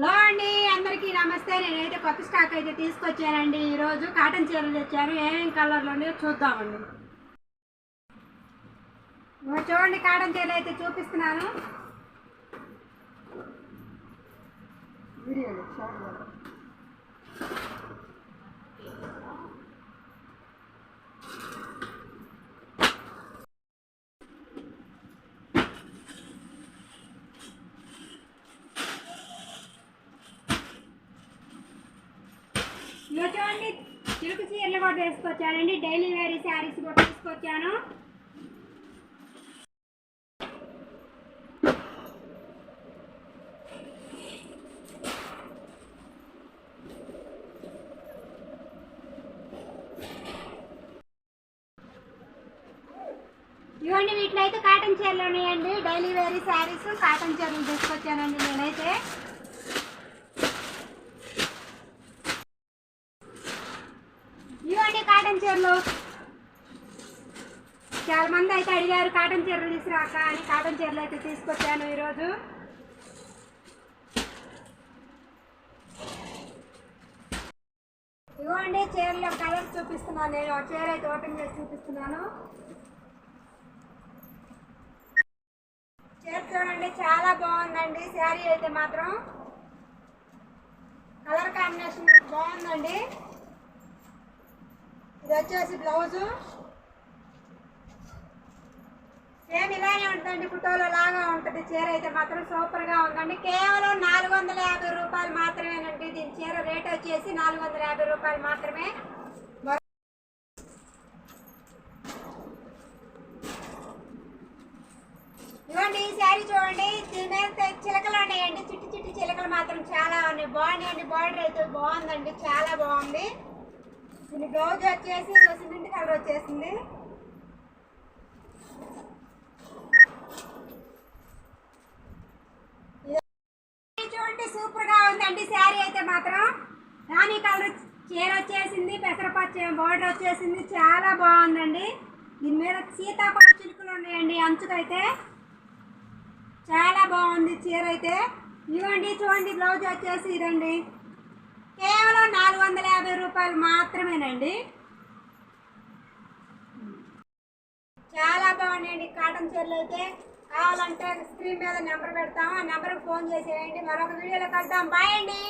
Hello అండి అందరికీ నమస్తే. నేనైతే కొత్త స్టాక్ అయితే తీసుకొచ్చానండి. ఈరోజు కాటన్ చీరలు తెచ్చాను ఏం కలర్లు ఉన్నాయో చూద్దామండి. చూడండి కాటన్ చీరలు అయితే చూపిస్తున్నాను. వీడియోలో చూడండి. చూడండి చిలుకు చీరలు కూడా తీసుకొచ్చానండి డైలీ వేరీ శారీస్ కూడా తీసుకొచ్చాను. ఇవ్వండి వీటిలో అయితే కాటన్ చీరలు ఉన్నాయండి. డైలీ వేరీ శారీస్ కాటన్ చీరలు తీసుకొచ్చానండి నేనైతే ఇవ్వండి కాటన్ చీరలు. చాలా మంది అయితే అడిగారు కాటన్ చీరలు తీసుకురాక అని కాటన్ చీరలు అయితే తీసుకొచ్చాను ఈరోజు. ఇవ్వండి చీరలో కలర్స్ చూపిస్తున్నాను నేను. చీర అయితే ఓపెన్ చేసి చూపిస్తున్నాను. చీర చూడండి చాలా బాగుందండి. శారీ అయితే మాత్రం. కలర్ కాంబినేషన్ బాగుందండి. ఇది వచ్చేసి బ్లౌజు సేమ్ ఇలానే ఉంటుందండి ఫోటోలో లాగా ఉంటుంది. చీర అయితే మాత్రం సూపర్గా ఉందండి. కేవలం నాలుగు వందల యాభై రూపాయలు మాత్రమేనండి. దీని చీర రేట్ వచ్చేసి నాలుగు వందల యాభై రూపాయలు మాత్రమే. ఇవ్వండి ఈ శారీ చూడండి. దీని మీద చిలకలు ఉన్నాయండి. చిట్టి చిట్టి చిలకలు మాత్రం చాలా ఉన్నాయి. బాగున్నాయండి. బార్డర్ అయితే బాగుందండి. చాలా బాగుంది. దీని బ్లౌజ్ వచ్చేసి సిమెంట్ కలర్ వచ్చేసింది. చూడండి సూపర్గా ఉందండి శారీ అయితే మాత్రం. రాణి కలర్ చీర వచ్చేసింది పెసరపచ్చ బోర్డర్ వచ్చేసింది చాలా బాగుందండి. దీని మీద సీతాకోట చిలుకలు ఉన్నాయండి అంచుకైతే. చాలా బాగుంది చీర అయితే. ఇవ్వండి చూడండి బ్లౌజ్ వచ్చేసి ఇదండి. వందల యాభై రూపాయలు మాత్రమేనండి. చాలా బాగున్నాయండి కాటన్ చీరలు అయితే. కావాలంటే స్క్రీన్ మీద నెంబర్ పెడతాము. ఆ నెంబర్కి ఫోన్ చేసేయండి. మరొక వీడియోలో కలుద్దాం. బాయ్ అండి.